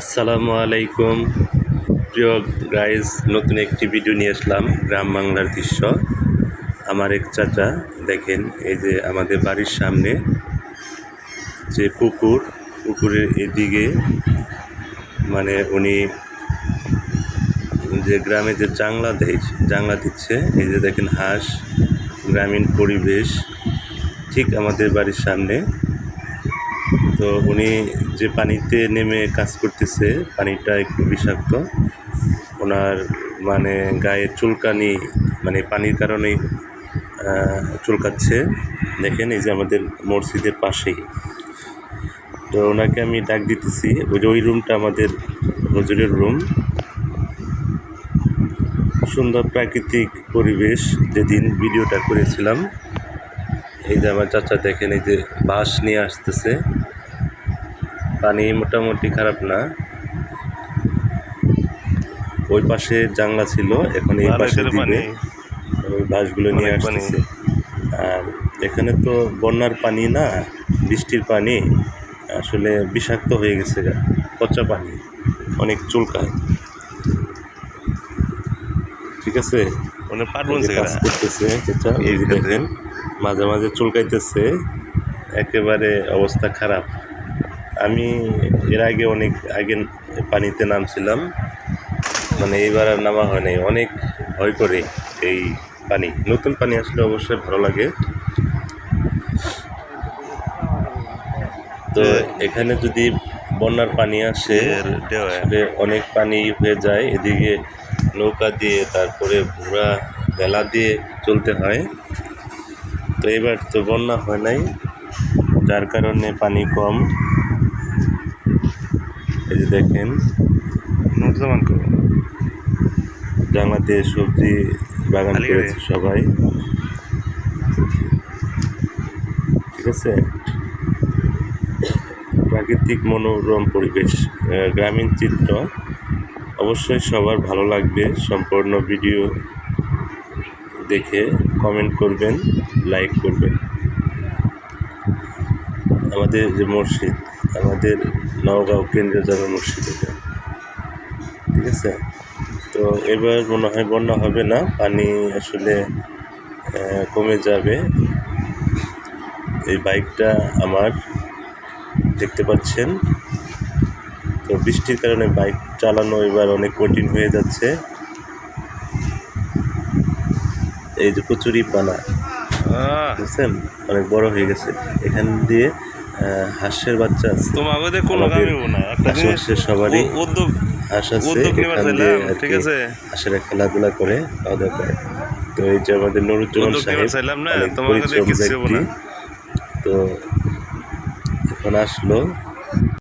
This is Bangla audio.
আসসালামু আলাইকুম। প্রিয় গাইজ নতুন একটি ভিডিও নিয়ে আসলাম, গ্রাম বাংলার দৃশ্য। আমার এক চাচা, দেখেন, এই যে আমাদের বাড়ির সামনে যে পুকুর, পুকুরের এদিকে মানে উনি যে গ্রামে যে জাংলা দেয় জাংলা দিচ্ছে, এই যে দেখেন হাঁস, গ্রামীণ পরিবেশ, ঠিক আমাদের বাড়ির সামনে। তো উনি যে পানিতে নেমে কাজ করতেছে, পানিটা একটু বিষাক্ত। ওনার মানে গায়ে চুলকানি মানে পানির কারণেই চুলকাচ্ছে। দেখেন এই যে আমাদের মসজিদের পাশেই। তো ওনাকে আমি ডাক দিতেছি। ওই যে ওই রুমটা আমাদের হজুরের রুম। সুন্দর প্রাকৃতিক পরিবেশ যেদিন ভিডিওটা করেছিলাম। এই যে আমার চাচা দেখেন, এই যে বাঁশ নিয়ে আসতেছে। পানি মোটামুটি খারাপ না। ওই পাশে জানলা ছিল এখন এই পাশে দিবে। ওই বাঁশগুলো নিয়ে পানি। আর এখানে তো বন্যার পানি না বৃষ্টির পানি। আসলে বিষাক্ত হয়ে গেছে গা, পচা পানি অনেক চুলকায়। ঠিক আছে? মানে করতেছে এই দেখেন। মাঝে মাঝে চুলকাইতেছে একেবারে অবস্থা খারাপ। আমি এর আগে অনেক আগে পানিতে নামছিলাম। মানে এইবার আর নামা হয় নাই। অনেক ভয় করে এই পানি। নতুন পানি আসলে অবশ্যই ভালো লাগে। তো এখানে যদি বন্যার পানি আসে অনেক পানি হয়ে যায়। এদিকে নৌকা দিয়ে তারপরে ঘোড়া ভেলা দিয়ে চলতে হয়। তো এবার তো বন্যা হয় নাই। যার কারণে পানি কম। এই যে দেখেন নোট জমান করো জাংলাতে সবজি বাগান করেছে সবাই। ঠিক আছে? প্রাকৃতিক মনোরম পরিবেশ গ্রামীণ চিত্র। অবশ্যই সবার ভালো লাগবে। সম্পূর্ণ ভিডিও দেখে কমেন্ট করবেন লাইক করবেন। আমাদের যে মসজিদ আমাদের নওগাঁও কেন্দ্রীয় জামা মসজিদ ঠিক আছে? তো এবার মনে হয় বন্যা হবে না পানি আসলে কমে যাবে। এই বাইকটা আমার দেখতে পাচ্ছেন। তো বৃষ্টির কারণে বাইক চালানো এবার অনেক কঠিন হয়ে যাচ্ছে। এই যে কচুরি পানা বুঝছেন? অনেক বড় হয়ে গেছে। এখান দিয়ে হাঁসের বাচ্চা আছে। তোমাকে কোনো কামই না আশেপাশে সবারই উদ্যোগ হাঁস আছে ঠিক আছে। হাঁসেরা খেলাধুলা করে খাওয়া দাওয়া করে। তো এই যে আমাদের নুরুজ্জামান সাহেব তোমাকে না তো এখন আসলো